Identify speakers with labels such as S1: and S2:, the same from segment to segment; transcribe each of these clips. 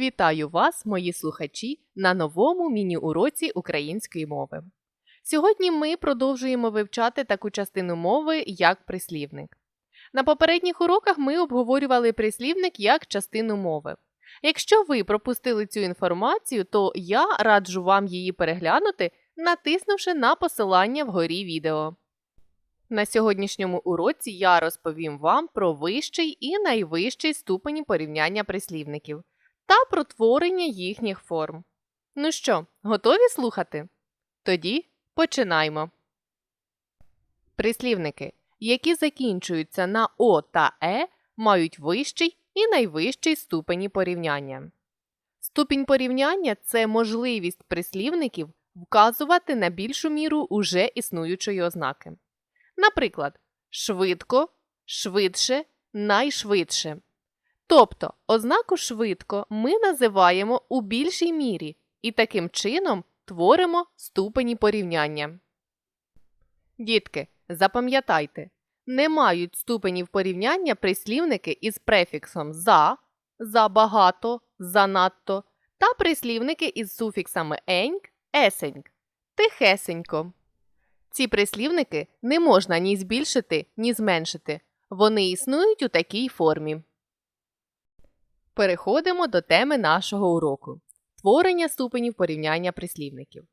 S1: Вітаю вас, мої слухачі, на новому міні-уроці української мови. Сьогодні ми продовжуємо вивчати таку частину мови, як прислівник. На попередніх уроках ми обговорювали прислівник як частину мови. Якщо ви пропустили цю інформацію, то я раджу вам її переглянути, натиснувши на посилання вгорі відео. На сьогоднішньому уроці я розповім вам про вищий і найвищий ступені порівняння прислівників та про творення їхніх форм. Ну що, готові слухати? Тоді починаймо. Прислівники, які закінчуються на О та Е, мають вищий і найвищий ступені порівняння. Ступінь порівняння це можливість прислівників вказувати на більшу міру уже існуючої ознаки. Наприклад, швидко, швидше, найшвидше. Тобто ознаку швидко ми називаємо у більшій мірі і таким чином творимо ступені порівняння. Дітки, запам'ятайте, не мають ступенів порівняння прислівники із префіксом за, забагато, занадто та прислівники із суфіксами еньк, есеньк, тихесенько. Ці прислівники не можна ні збільшити, ні зменшити. Вони існують у такій формі. Переходимо до теми нашого уроку творення ступенів порівняння прислівників.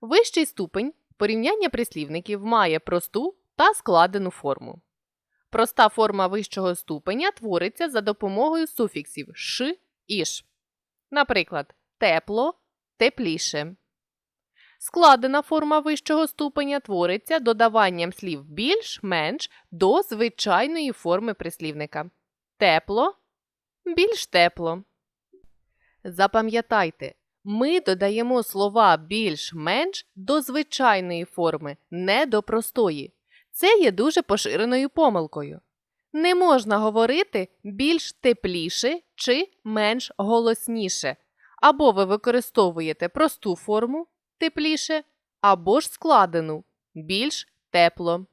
S1: Вищий ступень порівняння прислівників має просту та складену форму. Проста форма вищого ступеня твориться за допомогою суфіксів ш і ш. Наприклад, тепло, тепліше. Складена форма вищого ступеня твориться додаванням слів більш-менш до звичайної форми прислівника. Тепло, більш тепло. Запам'ятайте, ми додаємо слова більш-менш до звичайної форми, не до простої. Це є дуже поширеною помилкою. Не можна говорити більш тепліше чи менш голосніше. Або ви використовуєте просту форму тепліше, або ж складену більш тепло.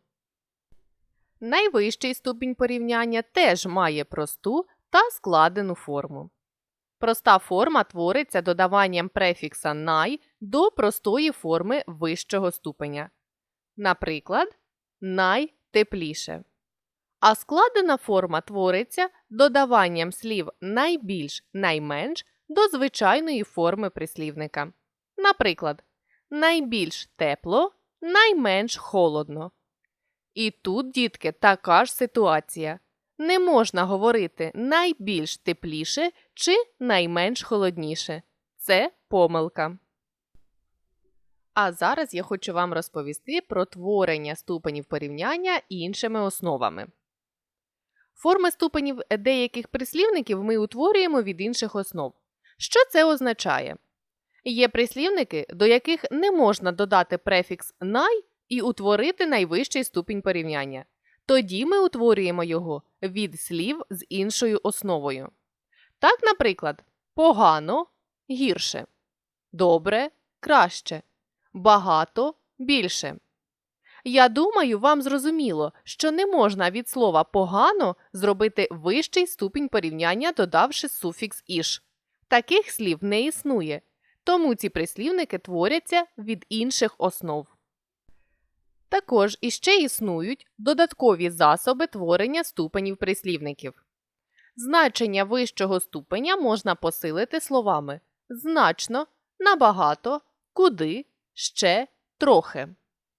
S1: Найвищий ступінь порівняння теж має просту та складену форму. Проста форма твориться додаванням префікса най до простої форми вищого ступеня. Наприклад, найтепліше. А складена форма твориться додаванням слів найбільш найменш до звичайної форми прислівника. Наприклад, найбільш тепло, найменш холодно. І тут, дітки, така ж ситуація. Не можна говорити найбільш тепліше чи найменш холодніше. Це помилка. А зараз я хочу вам розповісти про творення ступенів порівняння іншими основами. Форми ступенів деяких прислівників ми утворюємо від інших основ. Що це означає? Є прислівники, до яких не можна додати префікс най і утворити найвищий ступінь порівняння. Тоді ми утворюємо його від слів з іншою основою. Так, наприклад, погано гірше, добре краще, багато більше. Я думаю, вам зрозуміло, що не можна від слова погано зробити вищий ступінь порівняння, додавши суфікс іш. Таких слів не існує, тому ці прислівники творяться від інших основ. Також іще існують додаткові засоби творення ступенів прислівників. Значення вищого ступеня можна посилити словами значно, набагато, куди, ще, трохи.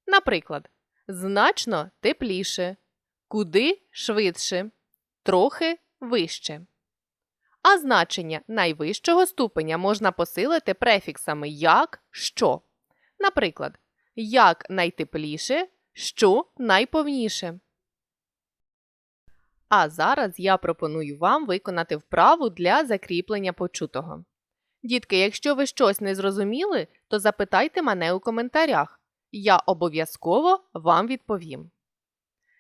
S1: Наприклад, значно тепліше, куди швидше, трохи вище. А значення найвищого ступеня можна посилити префіксами як, що. Наприклад, як найтепліше, що найповніше. А зараз я пропоную вам виконати вправу для закріплення почутого. Дітки, якщо ви щось не зрозуміли, то запитайте мене у коментарях. Я обов'язково вам відповім.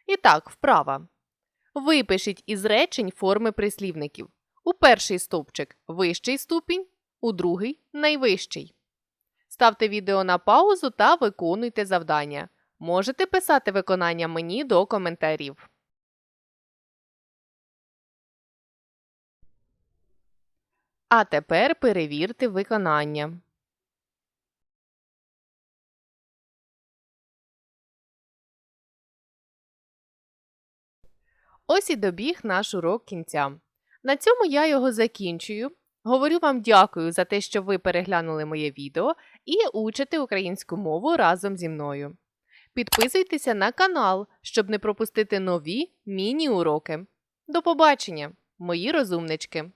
S1: І так, вправа. Випишіть із речень форми прислівників. У перший стовпчик вищий ступінь, у другий найвищий. Ставте відео на паузу та виконуйте завдання. Можете писати виконання мені до коментарів. А тепер перевірте виконання. Ось і добіг наш урок кінця. На цьому я його закінчую. Говорю вам дякую за те, що ви переглянули моє відео і учите українську мову разом зі мною. Підписуйтеся на канал, щоб не пропустити нові міні-уроки. До побачення, мої розумнички!